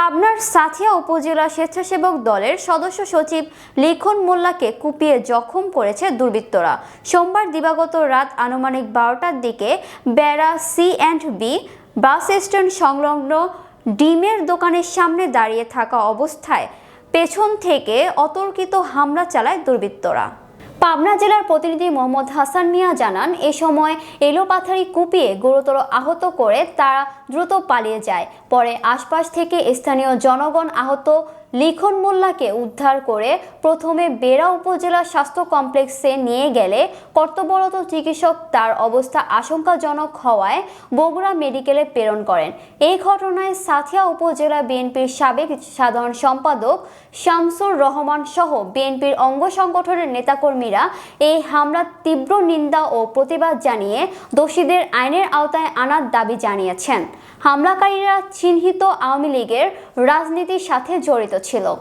পাবনার সাথিয়া উপজেলা স্বেচ্ছাসেবক দলের সদস্য সচিব লিখন মোল্লাকে কুপিয়ে জখম করেছে দুর্বৃত্তরা। সোমবার দিবাগত রাত আনুমানিক বারোটার দিকে বেড়া C and B bus stand সংলগ্ন ডিমের দোকানের সামনে দাঁড়িয়ে থাকা অবস্থায় পেছন থেকে অতর্কিত হামলা চালায় দুর্বৃত্তরা। পাবনা জেলার প্রতিনিধি মোহাম্মদ হাসান মিয়া জানান, এ সময় এলোপাথারি কুপিয়ে গুরুতর আহত করে তারা দ্রুত পালিয়ে যায়। পরে আশপাশ থেকে স্থানীয় জনগণ আহত লিখন মোল্লাকে উদ্ধার করে প্রথমে বেড়া উপজেলা স্বাস্থ্য কমপ্লেক্সে নিয়ে গেলে কর্তব্যরত চিকিৎসক তার অবস্থা আশঙ্কাজনক হওয়ায় বগুড়া মেডিকেলে প্রেরণ করেন। এই ঘটনায় সাথিয়া উপজেলা বিএনপির সাবেক সাধারণ সম্পাদক শামসুর রহমান সহ বিএনপির অঙ্গ সংগঠনের নেতাকর্মীরা এই হামলার তীব্র নিন্দা ও প্রতিবাদ জানিয়ে দোষীদের আইনের আওতায় আনার দাবি জানিয়েছেন। হামলাকারীরা চিহ্নিত আওয়ামী লীগের রাজনীতির সাথে জড়িত 去了